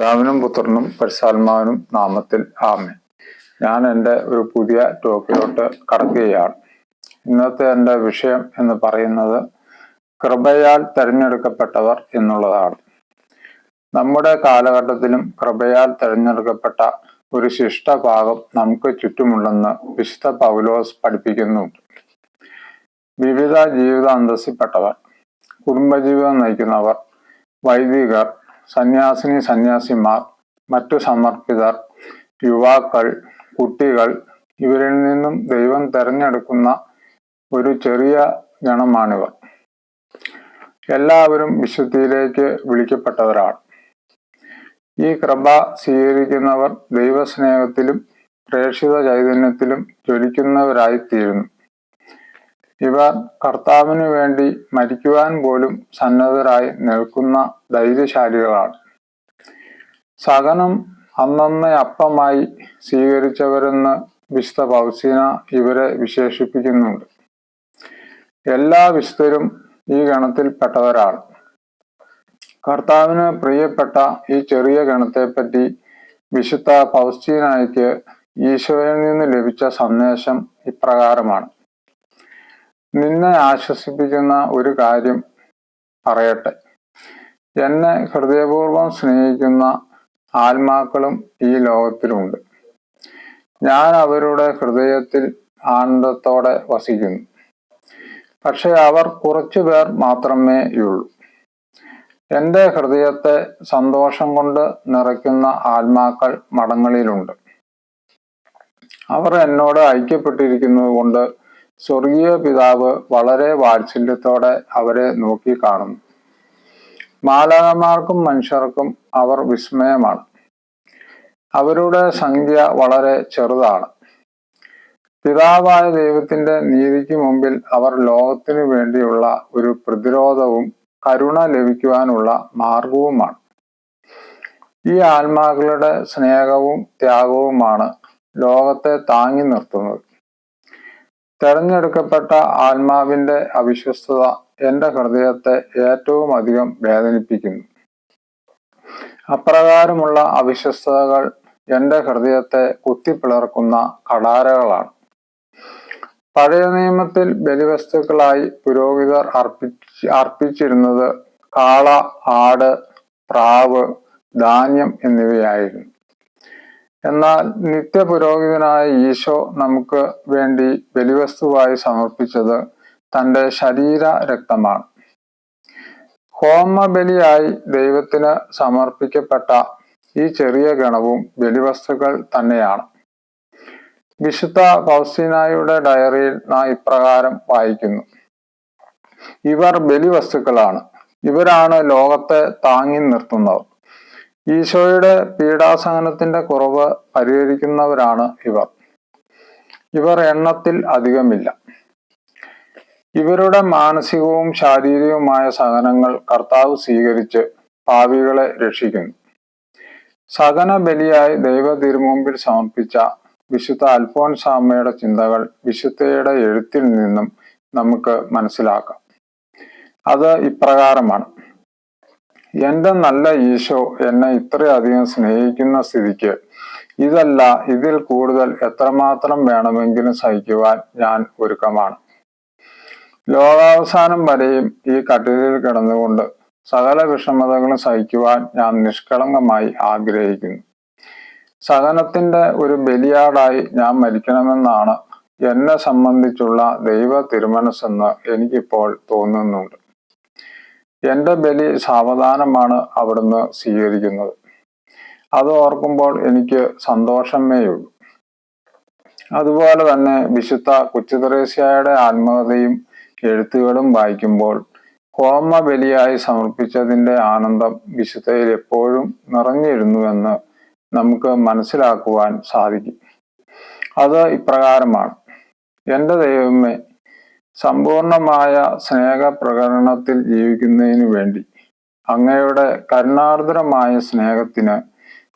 പിതാവിനും പുത്രനും പരിശാത്മാവിനും നാമത്തിൽ ആമേ ഞാൻ എന്റെ ഒരു പുതിയ ടോപ്പിലോട്ട് കടക്കുകയാണ്. ഇന്നത്തെ എന്റെ വിഷയം എന്ന് പറയുന്നത് കൃപയാൽ തിരഞ്ഞെടുക്കപ്പെട്ടവർ എന്നുള്ളതാണ്. നമ്മുടെ കാലഘട്ടത്തിലും കൃപയാൽ തിരഞ്ഞെടുക്കപ്പെട്ട ഒരു ശിഷ്ടഭാഗം നമുക്ക് ചുറ്റുമുണ്ടെന്ന് വിശുദ്ധ പൗലോസ് പഠിപ്പിക്കുന്നു. വിവിധ ജീവിത അന്തസ്സിൽപ്പെട്ടവർ കുടുംബജീവിതം നയിക്കുന്നവർ വൈദികർ സന്യാസിനി സന്യാസിമാർ മറ്റു സമർപ്പിതർ യുവാക്കൾ കുട്ടികൾ ഇവരിൽ നിന്നും ദൈവം തെരഞ്ഞെടുക്കുന്ന ഒരു ചെറിയ ഗണമാണിവർ. എല്ലാവരും വിശുദ്ധിയിലേക്ക് വിളിക്കപ്പെട്ടവരാണ്. ഈ കൃപ സ്വീകരിക്കുന്നവർ ദൈവസ്നേഹത്തിലും പ്രേക്ഷിത ചൈതന്യത്തിലും ജ്വലിക്കുന്നവരായിത്തീരുന്നു. ഇവർ കർത്താവിനു വേണ്ടി മരിക്കുവാൻ പോലും സന്നദ്ധരായി നിൽക്കുന്ന ധൈര്യശാലികളാണ്. സകനം അന്നന്ന അപ്പമായി സ്വീകരിച്ചവരെന്ന് വിശുദ്ധ പൗസീന ഇവരെ വിശേഷിപ്പിക്കുന്നുണ്ട്. എല്ലാ വിശുദ്ധരും ഈ ഗണത്തിൽപ്പെട്ടവരാണ് കർത്താവിന് പ്രിയപ്പെട്ട ഈ ചെറിയ ഗണത്തെപ്പറ്റി വിശുദ്ധ പൗസ്റ്റീനായിക്ക് ഈശോയിൽ നിന്ന് ലഭിച്ച സന്ദേശം ഇപ്രകാരമാണ്. നിന്നെ ആശ്വസിപ്പിക്കുന്ന ഒരു കാര്യം പറയട്ടെ എന്നെ ഹൃദയപൂർവം സ്നേഹിക്കുന്ന ആത്മാക്കളും ഈ ലോകത്തിലുണ്ട്. ഞാൻ അവരുടെ ഹൃദയത്തിൽ ആനന്ദത്തോടെ വസിക്കുന്നു. പക്ഷെ അവർ കുറച്ചു പേർ മാത്രമേ ഉള്ളൂ. എന്റെ ഹൃദയത്തെ സന്തോഷം കൊണ്ട് നിറയ്ക്കുന്ന ആത്മാക്കൾ മടങ്ങളിലുണ്ട് അവർ എന്നോട് ഐക്യപ്പെട്ടിരിക്കുന്നത് കൊണ്ട് സ്വർഗീയ പിതാവ് വളരെ വാത്സല്യത്തോടെ അവരെ നോക്കി കാണുന്നു. മാലാകന്മാർക്കും മനുഷ്യർക്കും അവർ വിസ്മയമാണ്. അവരുടെ സംഖ്യ വളരെ ചെറുതാണ്. പിതാവായ ദൈവത്തിന്റെ നീതിക്ക് മുമ്പിൽ അവർ ലോകത്തിനു വേണ്ടിയുള്ള ഒരു പ്രതിരോധവും കരുണ ലഭിക്കുവാനുള്ള മാർഗവുമാണ്. ഈ ആത്മാക്കളുടെ സ്നേഹവും ത്യാഗവുമാണ് ലോകത്തെ താങ്ങി നിർത്തുന്നത്. തെരഞ്ഞെടുക്കപ്പെട്ട ആത്മാവിന്റെ അവിശ്വസ്തത എന്റെ ഹൃദയത്തെ ഏറ്റവും അധികം വേദനിപ്പിക്കുന്നു. അപ്രകാരമുള്ള അവിശ്വസ്തതകൾ എന്റെ ഹൃദയത്തെ കുത്തിപ്പിളർക്കുന്ന കടാരകളാണ്. പഴയ നിയമത്തിൽ ബലിവസ്തുക്കളായി പുരോഹിതർ അർപ്പിച്ച് അർപ്പിച്ചിരുന്നത് കാള ആട് പ്രാവ് ധാന്യം എന്നിവയായിരുന്നു. എന്നാൽ നിത്യപുരോഹിതനായ ഈശോ നമുക്ക് വേണ്ടി ബലിവസ്തുവായി സമർപ്പിച്ചത് തന്റെ ശരീര രക്തമാണ് ഹോമബലിയായി ദൈവത്തിന് സമർപ്പിക്കപ്പെട്ട ഈ ചെറിയ ഗണവും ബലിവസ്തുക്കൾ തന്നെയാണ്. വിശുദ്ധ ഫൗസീനായുടെ ഡയറിയിൽ നാം ഇപ്രകാരം വായിക്കുന്നു. ഇവർ ബലിവസ്തുക്കളാണ്. ഇവരാണ് ലോകത്തെ താങ്ങി നിർത്തുന്നവർ. ഈശോയുടെ പീഡാസഹനത്തിന്റെ കുറവ് പരിഹരിക്കുന്നവരാണ് ഇവർ. ഇവർ എണ്ണത്തിൽ അധികമില്ല. ഇവരുടെ മാനസികവും ശാരീരികവുമായ സഹനങ്ങൾ കർത്താവ് സ്വീകരിച്ച് പാവികളെ രക്ഷിക്കുന്നു. സഹന ബലിയായി ദൈവ തിരുമുമ്പിൽ സമർപ്പിച്ച വിശുദ്ധ അൽഫോൻസാമ്മയുടെ ചിന്തകൾ വിശുദ്ധയുടെ എഴുത്തിൽ നിന്നും നമുക്ക് മനസ്സിലാക്കാം. അത് ഇപ്രകാരമാണ്. എന്റെ നല്ല ഈശോ എന്നെ ഇത്രയധികം സ്നേഹിക്കുന്ന സ്ഥിതിക്ക് ഇതല്ല ഇതിൽ കൂടുതൽ എത്രമാത്രം വേണമെങ്കിലും സഹിക്കുവാൻ ഞാൻ ഒരുക്കമാണ്. ലോകാവസാനം വരെയും ഈ കട്ടിലിൽ കിടന്നുകൊണ്ട് സകല വിഷമതകളും സഹിക്കുവാൻ ഞാൻ നിഷ്കളങ്കമായി ആഗ്രഹിക്കുന്നു. സഹനത്തിന്റെ ഒരു ബലിയാടായി ഞാൻ മരിക്കണമെന്നാണ് എന്നെ സംബന്ധിച്ചുള്ള ദൈവ തിരുമനസ്സെന്ന് എനിക്കിപ്പോൾ തോന്നുന്നുണ്ട്. എന്റെ ബലി സാവധാനമാണ് അവിടുന്ന് സ്വീകരിക്കുന്നത്. അത് ഓർക്കുമ്പോൾ എനിക്ക് സന്തോഷമേയുള്ളൂ. അതുപോലെ തന്നെ വിശുദ്ധ കൊച്ചുതറേസ്യയുടെ ആത്മകഥയും എഴുത്തുകളും വായിക്കുമ്പോൾ ഹോമ ബലിയായി സമർപ്പിച്ചതിന്റെ ആനന്ദം വിശുദ്ധയിൽ എപ്പോഴും നിറഞ്ഞിരുന്നുവെന്ന് നമുക്ക് മനസ്സിലാക്കുവാൻ സാധിക്കും. അത് ഇപ്രകാരമാണ്. എന്റെ ദൈവമേ സമ്പൂർണമായ സ്നേഹപ്രകടനത്തിൽ ജീവിക്കുന്നതിനു വേണ്ടി. അങ്ങയുടെ കരുണാർദ്രമായ സ്നേഹത്തിന്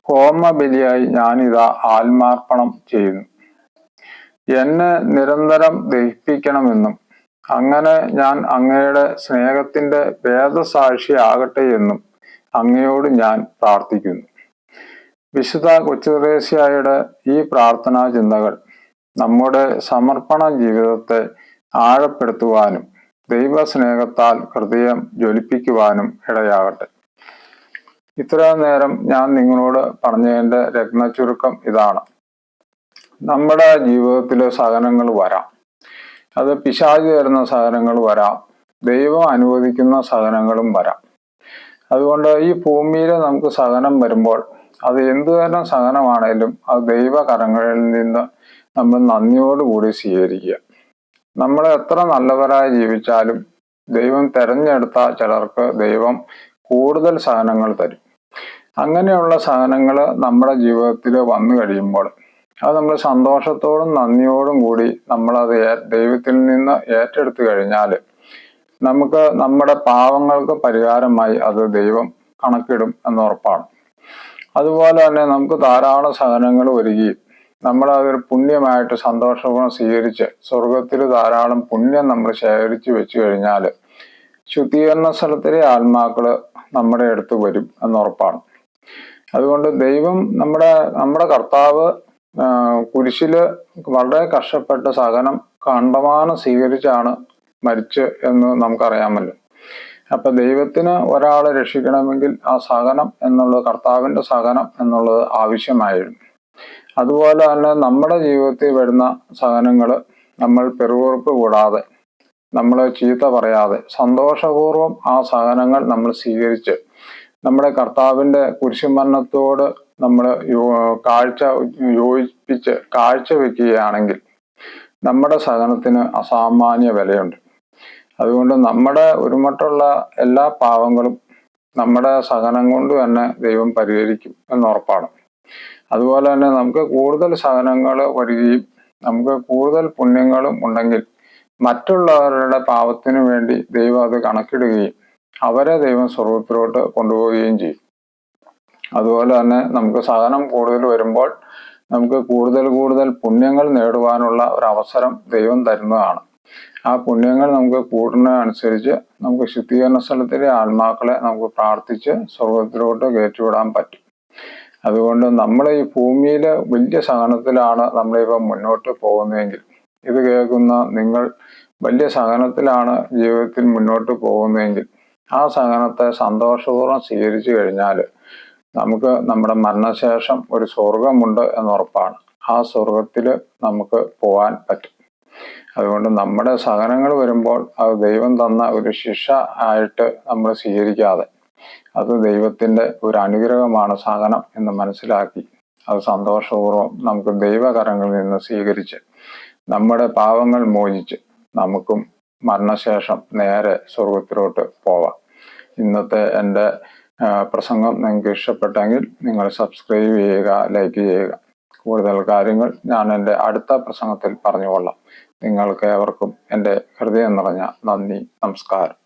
ഹോമബലിയായി ഞാനിതാ ആത്മാർപ്പണം ചെയ്യുന്നു. എന്നെ നിരന്തരം ദഹിപ്പിക്കണമെന്നും അങ്ങനെ ഞാൻ അങ്ങയുടെ സ്നേഹത്തിന്റെ വേദസാക്ഷിയാകട്ടെ എന്നും അങ്ങയോട് ഞാൻ പ്രാർത്ഥിക്കുന്നു. വിശുദ്ധ കൊച്ചുദേശിയായുടെ ഈ പ്രാർത്ഥനാ ചിന്തകൾ നമ്മുടെ സമർപ്പണ ജീവിതത്തെ ആഴപ്പെടുത്തുവാനും ദൈവസ്നേഹത്താൽ ഹൃദയം ജ്വലിപ്പിക്കുവാനും ഇടയാകട്ടെ. ഇത്രയും നേരം ഞാൻ നിങ്ങളോട് പറഞ്ഞതിന്റെ രത്നചുരുക്കം ഇതാണ്. നമ്മുടെ ജീവിതത്തിൽ സഹനങ്ങൾ വരാം. അത് പിശാചി തരുന്ന സഹനങ്ങൾ വരാം. ദൈവം അനുവദിക്കുന്ന സഹനങ്ങളും വരാം. അതുകൊണ്ട് ഈ ഭൂമിയിൽ നമുക്ക് സഹനം വരുമ്പോൾ അത് എന്തു തന്നെ സഹനമാണേലും അത് ദൈവകരങ്ങളിൽ നിന്ന് നമ്മൾ നന്ദിയോടുകൂടി സ്വീകരിക്കുക. നമ്മൾ എത്ര നല്ലവരായി ജീവിച്ചാലും ദൈവം തെരഞ്ഞെടുത്ത ചിലർക്ക് ദൈവം കൂടുതൽ സഹനങ്ങൾ തരും. അങ്ങനെയുള്ള സഹനങ്ങൾ നമ്മുടെ ജീവിതത്തിൽ വന്നു കഴിയുമ്പോൾ അത് നമ്മൾ സന്തോഷത്തോടും നന്ദിയോടും കൂടി നമ്മളത് ദൈവത്തിൽ നിന്ന് ഏറ്റെടുത്തു കഴിഞ്ഞാൽ നമുക്ക് നമ്മുടെ പാവങ്ങൾക്ക് പരിഹാരമായി അത് ദൈവം കണക്കിടും എന്നുറപ്പാണ് അതുപോലെ തന്നെ നമുക്ക് ധാരാളം സഹനങ്ങൾ വരികയും നമ്മൾ അതൊരു പുണ്യമായിട്ട് സന്തോഷപൂർവം സ്വീകരിച്ച് സ്വർഗത്തിൽ ധാരാളം പുണ്യം നമ്മൾ ശേഖരിച്ചു വെച്ചു കഴിഞ്ഞാൽ ശുദ്ധീകരണ സ്ഥലത്തിലെ ആത്മാക്കൾ നമ്മുടെ അടുത്ത് വരും എന്നുറപ്പാണ്. അതുകൊണ്ട് ദൈവം നമ്മുടെ നമ്മുടെ കർത്താവ് കുരിശിൽ വളരെ കഷ്ടപ്പെട്ട സഹനം കണ്ടമാനം സ്വീകരിച്ചാണ് മരിച്ച് എന്ന് നമുക്കറിയാമല്ലോ അപ്പൊ ദൈവത്തിന് ഒരാളെ രക്ഷിക്കണമെങ്കിൽ ആ സഹനം എന്നുള്ളത് കർത്താവിന്റെ സഹനം എന്നുള്ളത് ആവശ്യമായിരുന്നു. അതുപോലെ തന്നെ നമ്മുടെ ജീവിതത്തിൽ വരുന്ന സഹനങ്ങൾ നമ്മൾ പെറുകുറുപ്പ് കൂടാതെ നമ്മൾ ചീത്ത പറയാതെ സന്തോഷപൂർവം ആ സഹനങ്ങൾ നമ്മൾ സ്വീകരിച്ച് നമ്മുടെ കർത്താവിന്റെ കുരിശുമരണത്തോട് നമ്മൾ കാഴ്ച യോജിപ്പിച്ച് കാഴ്ച വെക്കുകയാണെങ്കിൽ നമ്മുടെ സഹനത്തിന് അസാമാന്യ വിലയുണ്ട്. അതുകൊണ്ട് നമ്മുടെ ഒരുമട്ടുള്ള എല്ലാ പാവങ്ങളും നമ്മുടെ സഹനം കൊണ്ട് തന്നെ ദൈവം പരിഹരിക്കും എന്നുറപ്പാണ് അതുപോലെ തന്നെ നമുക്ക് കൂടുതൽ സഹനങ്ങൾ വരികയും നമുക്ക് കൂടുതൽ പുണ്യങ്ങളും ഉണ്ടെങ്കിൽ മറ്റുള്ളവരുടെ പാപത്തിനു വേണ്ടി ദൈവം അത് കണക്കിടുകയും അവരെ ദൈവം സ്വർഗത്തിലോട്ട് കൊണ്ടുപോവുകയും ചെയ്യും. അതുപോലെ തന്നെ നമുക്ക് സഹനം കൂടുതൽ വരുമ്പോൾ നമുക്ക് കൂടുതൽ കൂടുതൽ പുണ്യങ്ങൾ നേടുവാനുള്ള ഒരു അവസരം ദൈവം തരുന്നതാണ്. ആ പുണ്യങ്ങൾ നമുക്ക് കൂടുന്നതനുസരിച്ച് നമുക്ക് ശുദ്ധീകരണ സ്ഥലത്തിലെ ആത്മാക്കളെ നമുക്ക് പ്രാർത്ഥിച്ച് സ്വർഗത്തിലോട്ട് കയറ്റിവിടാൻ പറ്റും. അതുകൊണ്ട് നമ്മൾ ഈ ഭൂമിയിൽ വലിയ സഹനത്തിലാണ് നമ്മളിപ്പോൾ മുന്നോട്ട് പോകുന്നതെങ്കിൽ. ഇത് കേൾക്കുന്ന നിങ്ങൾ വലിയ സഹനത്തിലാണ് ജീവിതത്തിൽ മുന്നോട്ട് പോകുന്നതെങ്കിൽ ആ സഹനത്തെ സന്തോഷപൂർവം സ്വീകരിച്ചു കഴിഞ്ഞാൽ നമുക്ക് നമ്മുടെ മരണശേഷം ഒരു സ്വർഗമുണ്ട് എന്നുറപ്പാണ്. ആ സ്വർഗത്തിൽ നമുക്ക് പോകാൻ പറ്റും. അതുകൊണ്ട് നമ്മുടെ സഹനങ്ങൾ വരുമ്പോൾ അത് ദൈവം തന്ന ഒരു ശിക്ഷ ആയിട്ട് നമ്മൾ സ്വീകരിക്കാതെ അത് ദൈവത്തിന്റെ ഒരു അനുഗ്രഹമാണ് സഹനം എന്ന് മനസ്സിലാക്കി. അത് സന്തോഷപൂർവം നമുക്ക് ദൈവകരങ്ങളിൽ നിന്ന് സ്വീകരിച്ച് നമ്മുടെ പാവങ്ങൾ മോചിച്ച് നമുക്കും മരണശേഷം നേരെ സ്വർഗത്തിലോട്ട് പോവാം. ഇന്നത്തെ എന്റെ പ്രസംഗം നിങ്ങൾക്ക് ഇഷ്ടപ്പെട്ടെങ്കിൽ നിങ്ങൾ സബ്സ്ക്രൈബ് ചെയ്യുക ലൈക്ക് ചെയ്യുക. കൂടുതൽ കാര്യങ്ങൾ ഞാൻ എന്റെ അടുത്ത പ്രസംഗത്തിൽ പറഞ്ഞുകൊള്ളാം. നിങ്ങൾക്ക് ഏവർക്കും എന്റെ ഹൃദയം നിറഞ്ഞ നന്ദി നമസ്കാരം.